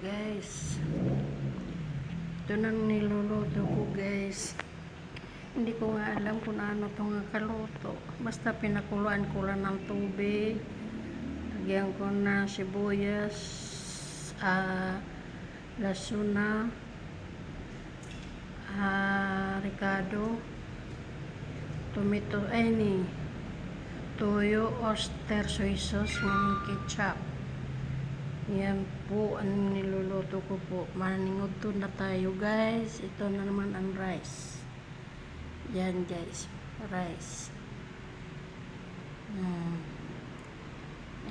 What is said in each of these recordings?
guys. Ito na niluluto ko guys. Hindi ko nga alam kung ano ito nga kaluto. Basta pinakuluan ko lang ng tubig. Lagyan ko na sibuyas, ah, lasuna, ah, ricado, tomato, ay ni, toyo, oyster soy sauce, ng ketchup. Yan po ang niluluto ko po. Maningod to na tayo guys. Ito na naman ang rice. Yan guys. Rice. Hmm.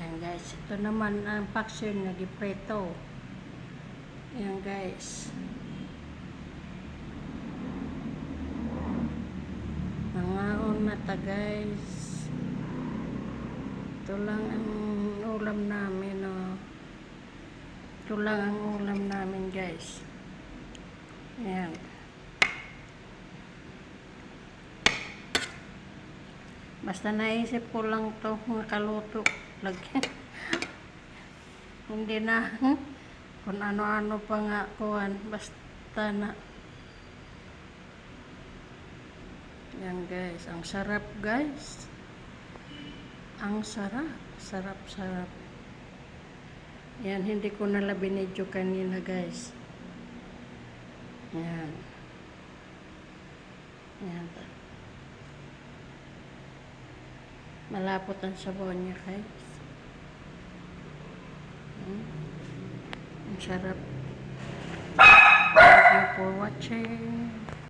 Yan guys. Ito naman ang paksyon na gipreto. Yan guys. Mga unata guys. Ito lang ang ulam namin. Ito lang ang ulam namin guys. Ayan. Basta naisip ko lang to mga kaluto. Lagyan. Hindi na. hmm? Kung ano-ano pa nga kuhan. Basta na. Yan guys. Ang sarap guys. Ang sarap. Sarap-sarap. Yan, hindi ko nala binidyo kanina guys. Yan. Yan. Malapot ang sabaw niya guys. Hmm. Ang sarap. Thank you for watching.